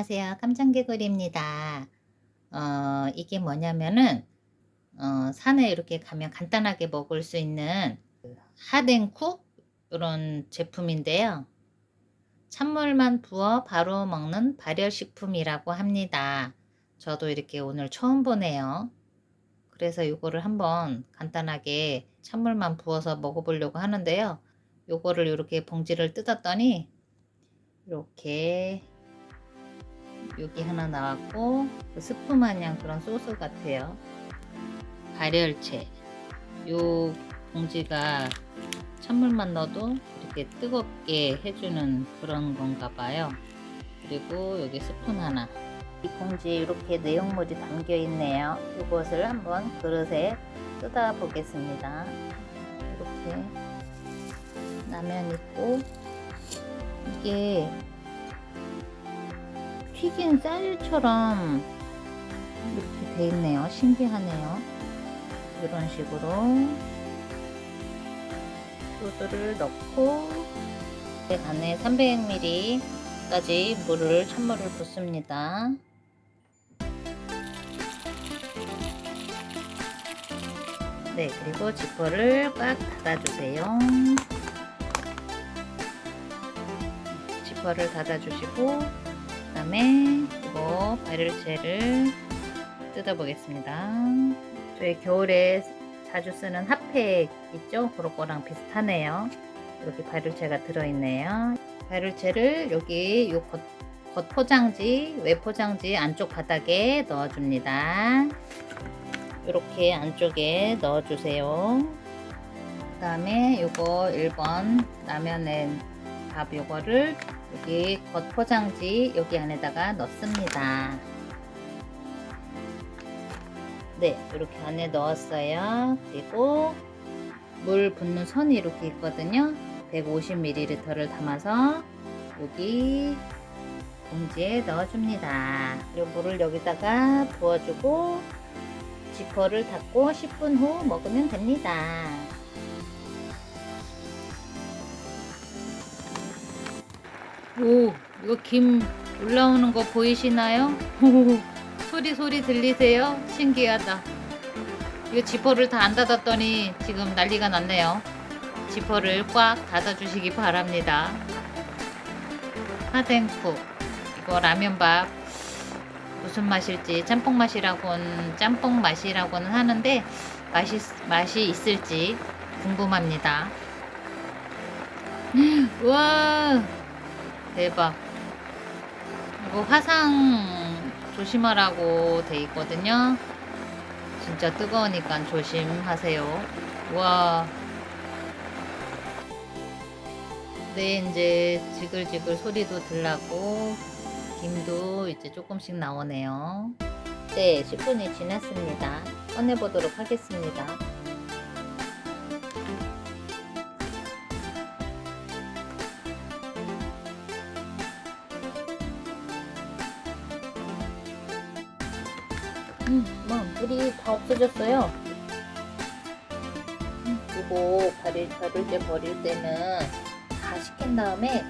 안녕하세요. 깜장개구리입니다. 어, 이게 뭐냐면은, 어, 산에 이렇게 가면 간단하게 먹을 수 있는 그 하덴쿡? 이런 제품인데요. 찬물만 부어 바로 먹는 발열식품이라고 합니다. 저도 이렇게 오늘 처음 보네요. 그래서 이거를 한번 간단하게 찬물만 부어서 먹어보려고 하는데요. 요거를 이렇게 봉지를 뜯었더니 이렇게 여기 하나 나왔고 그 스프 마냥 그런 소스 같아요. 발열체. 요 봉지가 찬물만 넣어도 이렇게 뜨겁게 해주는 그런 건가 봐요. 그리고 여기 스푼 하나. 이 봉지에 이렇게 내용물이 담겨 있네요. 이것을 한번 그릇에 뜯어 보겠습니다. 이렇게 라면 있고 이게 튀긴 쌀처럼 이렇게 돼 있네요. 신기하네요. 이런 식으로 소스를 넣고 그 안에 300ml까지 물을 찬물을 붓습니다. 네, 그리고 지퍼를 꽉 닫아주세요. 지퍼를 닫아주시고 그 다음에 이거 발열체를 뜯어보겠습니다. 저희 겨울에 자주 쓰는 핫팩 있죠? 그런 거랑 비슷하네요. 이렇게 발열체가 들어있네요. 발열체를 여기 요 겉, 겉 포장지, 외 포장지 안쪽 바닥에 넣어줍니다. 이렇게 안쪽에 넣어주세요. 그 다음에 요거 1번 라면에 밥 요거를 여기 겉 포장지 여기 안에다가 넣습니다. 네, 이렇게 안에 넣었어요. 그리고 물 붓는 선이 이렇게 있거든요. 150ml를 담아서 여기 봉지에 넣어줍니다. 그리고 물을 여기다가 부어주고 지퍼를 닫고 10분 후 먹으면 됩니다. 오, 이거 김 올라오는 거 보이시나요? 소리 소리 들리세요? 신기하다. 이거 지퍼를 다 안 닫았더니 지금 난리가 났네요. 지퍼를 꽉 닫아주시기 바랍니다. 하덴쿡 이거 라면밥 무슨 맛일지 짬뽕 맛이라고는 짬뽕 맛이라고는 하는데 맛이 맛이 있을지 궁금합니다. 우와 대박. 이거 화상 조심하라고 돼 있거든요. 진짜 뜨거우니까 조심하세요. 와. 네, 이제 지글지글 소리도 들라고 김도 이제 조금씩 나오네요. 네, 10분이 지났습니다. 꺼내보도록 하겠습니다. 음, 뭐, 물이 다 없어졌어요. 음, 그리고 발을, 발을 때 버릴 때는 다 식힌 다음에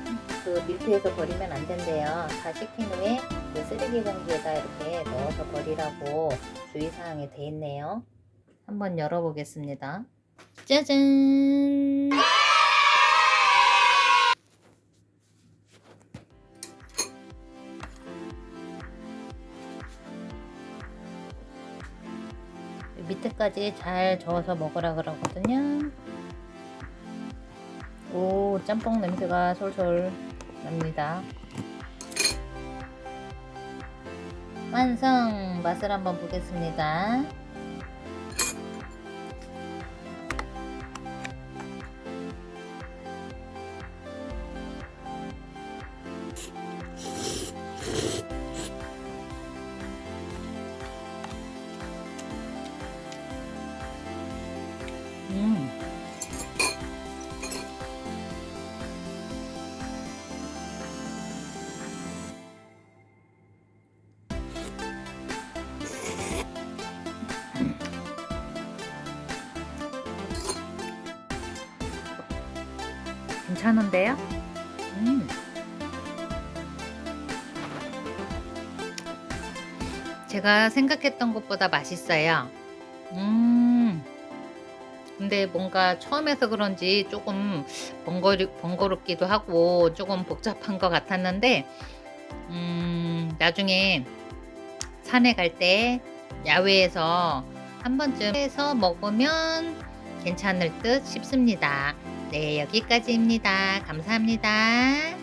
그 밀폐해서 버리면 안 된대요. 다 식힌 후에 그 쓰레기 봉지에다 이렇게 넣어서 버리라고 주의사항이 돼 있네요. 한번 열어보겠습니다. 짜잔! 밑에까지 잘 저어서 먹으라 그러거든요. 오, 짬뽕 냄새가 솔솔 납니다. 완성! 맛을 한번 보겠습니다. 괜찮은데요? 음. 제가 생각했던 것보다 맛있어요. 음. 근데 뭔가 처음에서 그런지 조금 번거리, 번거롭기도 하고 조금 복잡한 것 같았는데, 음, 나중에 산에 갈 때 야외에서 한 번쯤 해서 먹으면 괜찮을 듯 싶습니다. 네, 여기까지입니다. 감사합니다.